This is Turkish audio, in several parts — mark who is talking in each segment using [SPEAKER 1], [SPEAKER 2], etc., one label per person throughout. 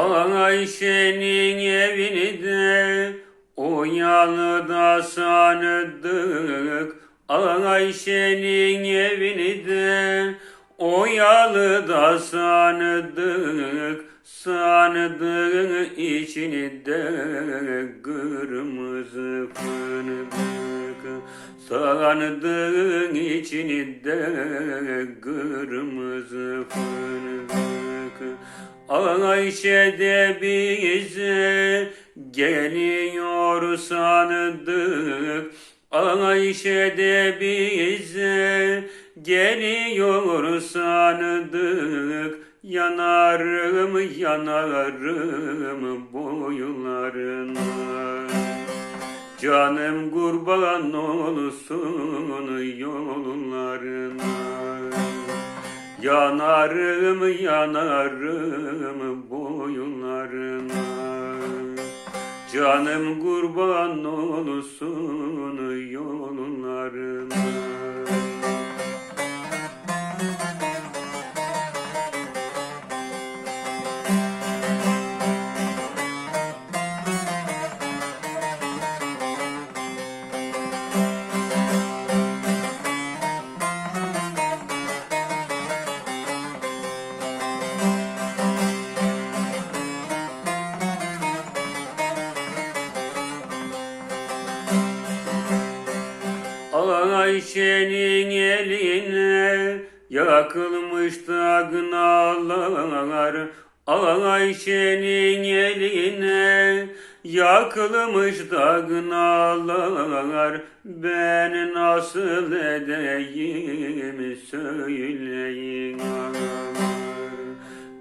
[SPEAKER 1] Ayşe'nin evini de o yalıda sandık. Ayşe'nin evini de o yalıda sandık. Sandığın içinde kırmızı fındık. Sandığın içinde kırmızı fındık. Ayşe de bize geliyor sandık. Ayşe de bize geliyor sandık. Yanarım yanarım boylarına. Canım kurban olsun yollarına. Yanarım yanarım boyunlarına. Canım kurban olsun yollarına Ayşe'nin eline yakılmış da gınalar Ayşe'nin eline yakılmış da gınalar Ben nasıl edeyim söyleyin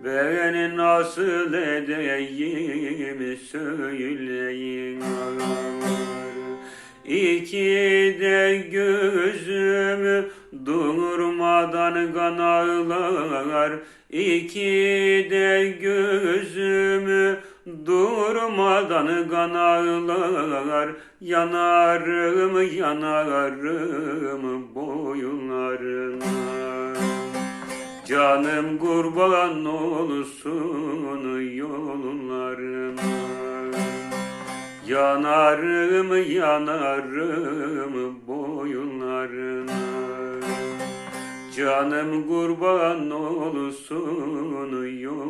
[SPEAKER 1] Ben nasıl edeyim söyleyin ağalar İki de gözüm durmadan kan ağlar İki de gözüm durmadan kan ağlar Yanarım yanarım boyunlarına. Canım kurban olsun yollarına Yanarım yanarım boyunlarına. Canım kurban olsun yol